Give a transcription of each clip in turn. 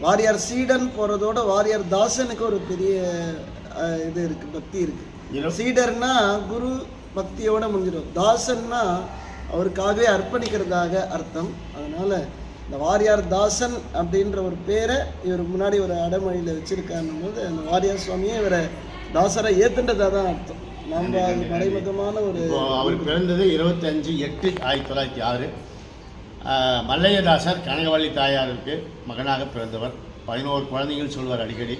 வாரியார் சீடன் போகிறதோட வாரியார் தாசனுக்கு ஒரு பெரிய இது இருக்குது பக்தி இரு- இருக்குது சீடர்னா குரு பக்தியோட முடிஞ்சிடும். தாசன்னா அவருக்காகவே அர்ப்பணிக்கிறதாக அர்த்தம். அதனால இந்த வாரியார் தாசன் அப்படின்ற ஒரு பேரை இவர் முன்னாடி ஒரு அடைமொழியில் வச்சிருக்காருன்னும் போது அந்த வாரியார் சுவாமியே இவரை தாசரை ஏத்துன்றதா தான் அர்த்தம். நம்ம அது மறைமுகமான ஒரு அவர் பிறந்தது இருபத்தஞ்சு எட்டு ஆயிரத்தி தொள்ளாயிரத்தி ஆறு. மல்லையதாசர் கனகவள்ளி தாயாருக்கு மகனாக பிறந்தவர். பதினோரு குழந்தைகள் சொல்லுவார் அடிக்கடி.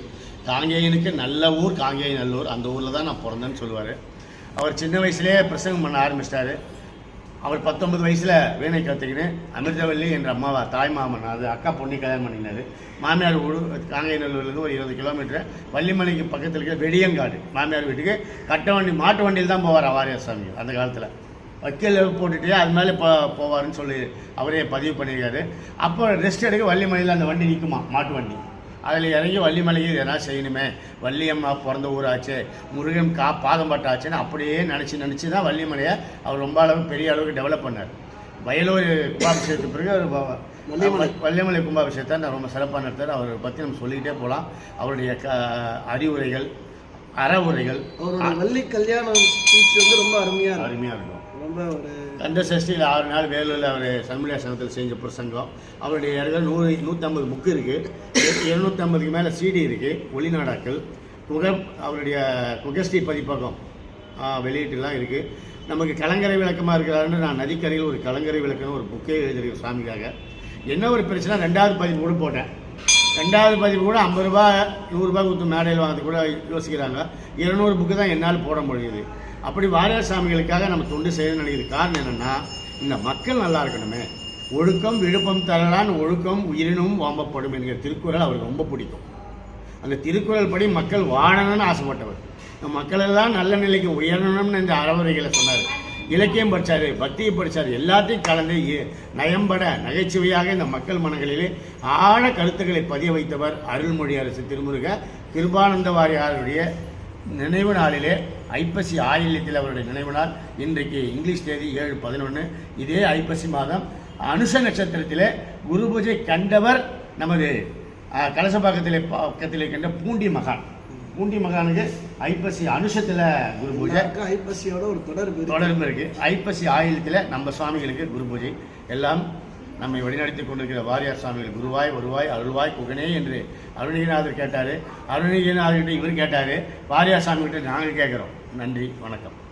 காங்கேயனுக்கு நல்ல ஊர் காங்கேய நல்லூர் அந்த ஊரில் தான் நான் பிறந்தேன்னு சொல்லுவார் அவர் சின்ன வயசுலேயே பிரசங்கம் பண்ண ஆரம்பிச்சிட்டாரு. அவர் பத்தொன்பது வயசில் வீணை கற்றுக்கின்னு அமிர்தவல்லி என்ற அம்மாவா தாய் மாமன் அது அக்கா பொண்ணி கல்யாணம் பண்ணினார் மாமியார் ஊடு காங்கேயநல்லூர்லேருந்து ஒரு இருபது கிலோமீட்டர். வள்ளிமலைக்கு பக்கத்தில் இருக்கிற வெடியங்காடு. மாமியார் வீட்டுக்கு கட்ட வண்டி மாட்டு வண்டியில் தான் போவார் அவாரியா சாமி அந்த காலத்தில். வக்கீல் போட்டுட்டு அது மேலே போ போவாருன்னு சொல்லி அவரே பதிவு பண்ணியிருக்காரு. அப்போ ரெஸ்ட் எடுக்க வள்ளிமலையில் அந்த வண்டி நிற்குமா மாட்டு வண்டி. அதில் இறங்கி வள்ளிமலைக்கு எதனா செய்யணுமே. வள்ளியம்மா பிறந்த ஊராச்சு முருகன் கா பாதம் பட்டாச்சுன்னு அப்படியே நினச்சி நினச்சி தான் வள்ளிமலையை அவர் ரொம்ப அளவு பெரிய அளவுக்கு டெவலப் பண்ணார். வயலூர் கும்பாபிஷேகத்துக்கு பிறகு அவர் வள்ளிமலை. வள்ளிமலை கும்பாபிஷேகத்தை நான் ரொம்ப சிறப்பாக நடத்தார் அவரை பற்றி நம்ம சொல்லிக்கிட்டே போகலாம். அவருடைய க அறிவுரைகள் அறவுரைகள் அவரோட வள்ளி கல்யாணம் ஸ்பீச் வந்து ரொம்ப அருமையா இருக்கும் அருமையாக இருக்கும் ரொம்ப ஒரு கந்த சஷ்டியில் ஆறு நாள் வேலூரில் அவர் சங்கத்தில் செஞ்ச பிரசங்கம். அவருடைய இடத்துல நூறு நூற்றம்பது புக்கு இருக்குது எழுநூற்றம்பதுக்கு மேலே சிடி இருக்குது ஒளிநாடாக்கள். குக அவருடைய குகஸ்ரீ பதிப்பகம் வெளியீட்டுலாம் இருக்குது நமக்கு கலங்கரை விளக்கமாக இருக்கிறாருன்னு நான் நதிக்கரையில் ஒரு கலங்கரை விளக்கம் ஒரு புக்கே எழுதியிருக்கேன் சாமிக்காக என்ன ஒரு பிரச்சனை? ரெண்டாவது பதிப்பு கூட போட்டேன். ரெண்டாவது பதிவு கூட ஐம்பது ரூபா நூறுரூபா கொடுத்து மேடையில் வாங்கிறது கூட யோசிக்கிறாங்க. இருநூறு புக்கு தான் என்னால் போட முடியுது. அப்படி வாரியார் சாமிகளுக்காக நம்ம தொண்டு செய்யணும்னு நினைக்கிறது காரணம் என்னென்னா இந்த மக்கள் நல்லா இருக்கணுமே. ஒழுக்கம் விழுப்பம் தரலான் ஒழுக்கம் உயிரினும் வாம்பப்படும் என்கிற திருக்குறள் அவருக்கு ரொம்ப பிடிக்கும். அந்த திருக்குறள் படி மக்கள் வாழணும்னு ஆசைப்பட்டவர். மக்கள் எல்லாம் நல்ல நிலைக்கு உயரணும்னு இந்த அறவுரைகளை சொன்னார். இலக்கியம் படித்தார் பக்தியை படித்தார் எல்லாத்தையும் கலந்து நயம்பட நகைச்சுவையாக இந்த மக்கள் மனங்களிலே ஆழ கருத்துக்களை பதிய வைத்தவர் அருள்மொழி அரசு திருமுருக. கிருபானந்த வாரியாருடைய நினைவு நாளிலே ஐப்பசி ஆயில்யத்தில் அவருடைய நினைவு நாள். இன்றைக்கு இங்கிலீஷ் தேதி ஏழு பதினொன்று இதே ஐப்பசி மாதம் அனுச நட்சத்திரத்திலே குரு பூஜை கண்டவர் நமது கலசபாக்கத்திலே பக்கத்தில் இருக்கின்ற பூண்டி மகான். பூண்டி மகானுக்கு ஐப்பசி அனுஷத்தில் குரு பூஜை. ஐப்பசியோட ஒரு தொடர்பு. தொடர்பு இருக்கு. ஐப்பசி ஆயிலத்தில் நம்ம சுவாமிகளுக்கு குரு பூஜை. எல்லாம் நம்மை வழிநடத்தி கொண்டிருக்கிற வாரியார் சுவாமிகள் குருவாய் வருவாய் அருள்வாய் குகனே என்று அருணகிரிநாதர் கேட்டார். அருணகிரிநாதர்கிட்ட இவர் கேட்டார். வாரியார் சாமிகிட்ட நாங்கள் கேட்குறோம். நன்றி வணக்கம்.